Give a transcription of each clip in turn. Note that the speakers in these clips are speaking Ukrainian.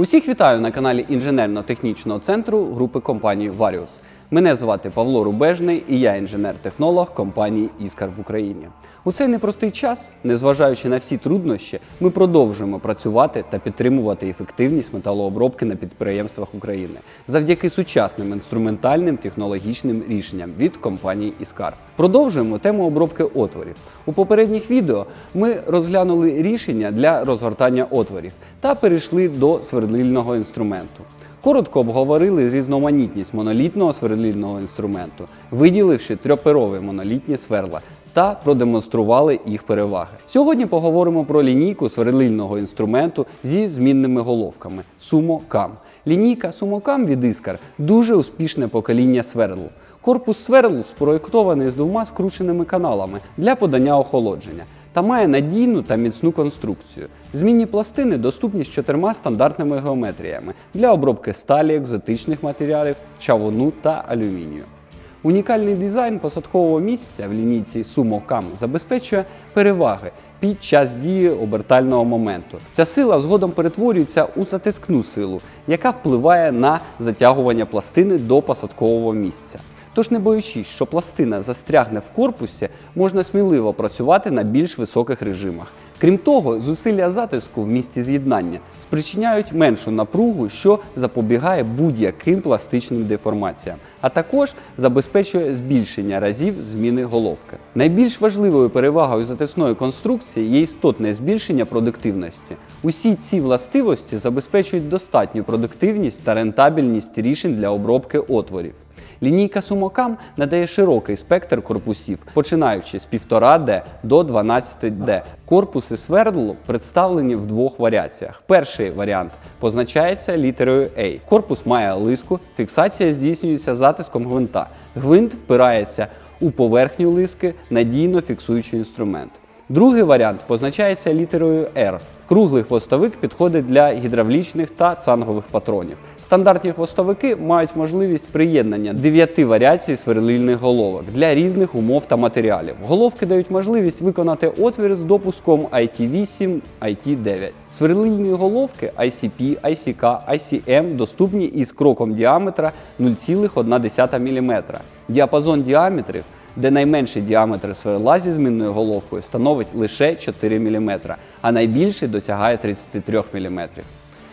Усіх вітаю на каналі інженерно-технічного центру групи компанії Varius. Мене звати Павло Рубежний і я інженер-технолог компанії Іскар в Україні. У цей непростий час, незважаючи на всі труднощі, ми продовжуємо працювати та підтримувати ефективність металообробки на підприємствах України завдяки сучасним інструментальним технологічним рішенням від компанії Іскар. Продовжуємо тему обробки отворів. У попередніх відео ми розглянули рішення для розгортання отворів та перейшли до свердлильного інструменту. Коротко обговорили різноманітність монолітного свердлильного інструменту, виділивши трьоперові монолітні сверла та продемонстрували їх переваги. Сьогодні поговоримо про лінійку свердлильного інструменту зі змінними головками Cam. Лінійка Cam від Iskar дуже успішне покоління сверл. Корпус сверл спроєктований з двома скрученими каналами для подання охолодження та має надійну та міцну конструкцію. Змінні пластини доступні з чотирма стандартними геометріями для обробки сталі, екзотичних матеріалів, чавуну та алюмінію. Унікальний дизайн посадкового місця в лінійці Sumo Cam забезпечує переваги під час дії обертального моменту. Ця сила згодом перетворюється у затискну силу, яка впливає на затягування пластини до посадкового місця. Тож, не боючись, що пластина застрягне в корпусі, можна сміливо працювати на більш високих режимах. Крім того, зусилля затиску в місці з'єднання спричиняють меншу напругу, що запобігає будь-яким пластичним деформаціям, а також забезпечує збільшення разів зміни головки. Найбільш важливою перевагою затисної конструкції є істотне збільшення продуктивності. Усі ці властивості забезпечують достатню продуктивність та рентабельність рішень для обробки отворів. Лінійка Сумокам надає широкий спектр корпусів, починаючи з 1,5D до 12D. Корпуси свердлу представлені в двох варіаціях. Перший варіант позначається літерою A. Корпус має лиску, фіксація здійснюється затиском гвинта. Гвинт впирається у поверхню лиски, надійно фіксуючи інструмент. Другий варіант позначається літерою R. Круглий хвостовик підходить для гідравлічних та цангових патронів. Стандартні хвостовики мають можливість приєднання 9 варіацій сверлильних головок для різних умов та матеріалів. Головки дають можливість виконати отвір з допуском IT8, IT9. Сверлильні головки ICP, ICK, ICM доступні із кроком діаметра 0,1 мм. Діапазон діаметрів де найменший діаметр своєї лазі змінною головкою становить лише 4 мм, а найбільший досягає 33 мм.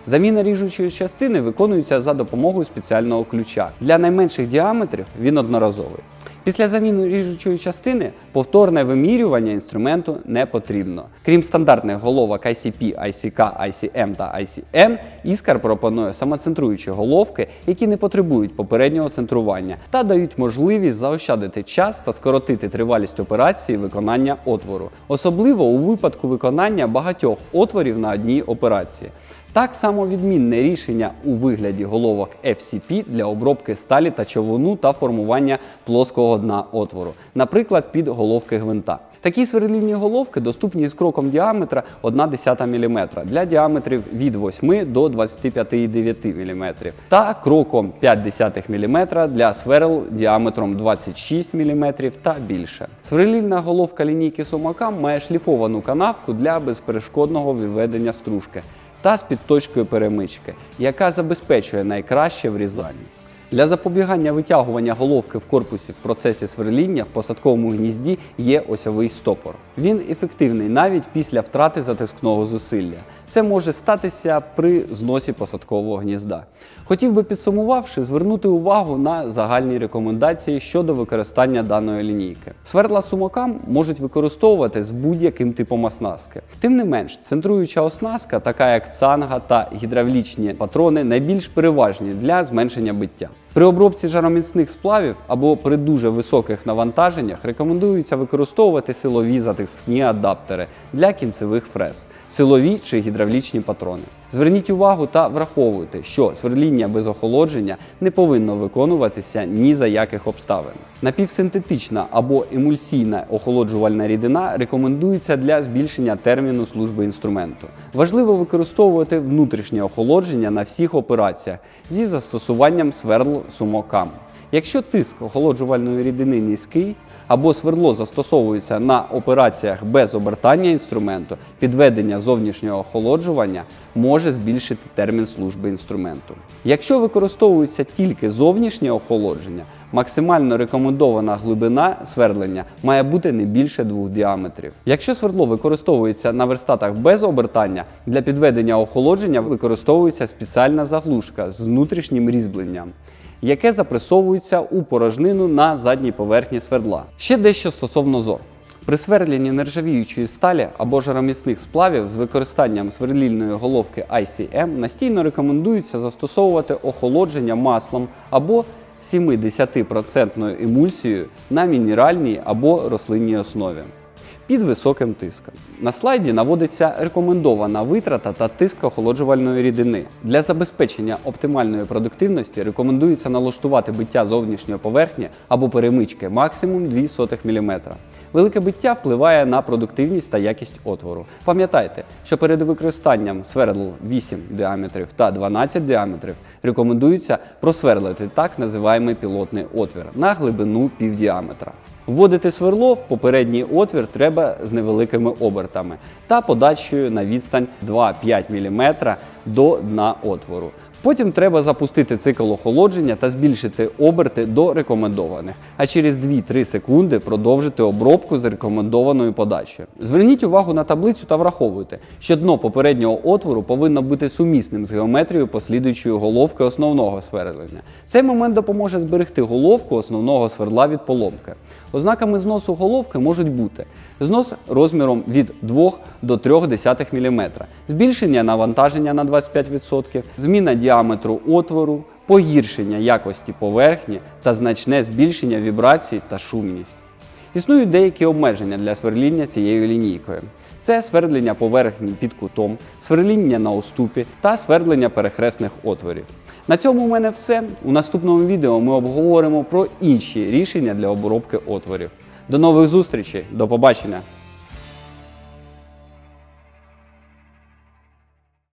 Заміна ріжучої частини виконується за допомогою спеціального ключа. Для найменших діаметрів він одноразовий. Після заміни ріжучої частини повторне вимірювання інструменту не потрібно. Крім стандартних головок ICP, ICK, ICM та ICN, Іскар пропонує самоцентруючі головки, які не потребують попереднього центрування та дають можливість заощадити час та скоротити тривалість операції виконання отвору, особливо у випадку виконання багатьох отворів на одній операції. Так само відмінне рішення у вигляді головок FCP для обробки сталі та човуну та формування плоского дна отвору, наприклад, під головки гвинта. Такі сверлильні головки доступні з кроком діаметра 1,1 мм для діаметрів від 8 до 25,9 мм та кроком 0,5 мм для сверл діаметром 26 мм та більше. Сверлильна головка лінійки Сомакам має шліфовану канавку для безперешкодного виведення стружки та з підточкою перемички, яка забезпечує найкраще врізання. Для запобігання витягування головки в корпусі в процесі сверління в посадковому гнізді є осьовий стопор. Він ефективний навіть після втрати затискного зусилля. Це може статися при зносі посадкового гнізда. Хотів би підсумувавши, звернути увагу на загальні рекомендації щодо використання даної лінійки. Сверла сумокам можуть використовувати з будь-яким типом оснастки. Тим не менш, центруюча оснастка, така як цанга та гідравлічні патрони, найбільш переважні для зменшення биття. При обробці жароміцних сплавів або при дуже високих навантаженнях рекомендується використовувати силові затискні адаптери для кінцевих фрез, силові чи гідравлічні патрони. Зверніть увагу та враховуйте, що сверління без охолодження не повинно виконуватися ні за яких обставин. Напівсинтетична або емульсійна охолоджувальна рідина рекомендується для збільшення терміну служби інструменту. Важливо використовувати внутрішнє охолодження на всіх операціях зі застосуванням сверл сумокам. Якщо тиск охолоджувальної рідини низький, або свердло застосовується на операціях без обертання інструменту, підведення зовнішнього охолоджування може збільшити термін служби інструменту. Якщо використовується тільки зовнішнє охолодження, максимально рекомендована глибина свердлення має бути не більше двох діаметрів. Якщо свердло використовується на верстатах без обертання, для підведення охолодження використовується спеціальна заглушка з внутрішнім різьбленням. Яке запресовується у порожнину на задній поверхні свердла. Ще дещо стосовно зор. При свердлінні нержавіючої сталі або жароміцних сплавів з використанням сверлільної головки ICM настійно рекомендується застосовувати охолодження маслом або 70% емульсією на мінеральній або рослинній основі під високим тиском. На слайді наводиться рекомендована витрата та тиск охолоджувальної рідини. Для забезпечення оптимальної продуктивності рекомендується налаштувати биття зовнішньої поверхні або перемички максимум 0,02 мм. Велике биття впливає на продуктивність та якість отвору. Пам'ятайте, що перед використанням свердл 8 діаметрів та 12 діаметрів рекомендується просверлити так називаємий пілотний отвір на глибину півдіаметра. Вводити сверло в попередній отвір треба з невеликими обертами та подачею на відстань 2-5 мм до дна отвору. Потім треба запустити цикл охолодження та збільшити оберти до рекомендованих, а через 2-3 секунди продовжити обробку з рекомендованою подачею. Зверніть увагу на таблицю та враховуйте, що дно попереднього отвору повинно бути сумісним з геометрією послідуючої головки основного сверлення. Цей момент допоможе зберегти головку основного свердла від поломки. Ознаками зносу головки можуть бути знос розміром від 2 до 0,3 мм, збільшення навантаження на 25%, зміна діаметру отвору, погіршення якості поверхні та значне збільшення вібрацій та шумність. Існують деякі обмеження для сверління цією лінійкою. Це свердлення поверхні під кутом, сверління на уступі та свердлення перехресних отворів. На цьому у мене все. У наступному відео ми обговоримо про інші рішення для обробки отворів. До нових зустрічей, до побачення!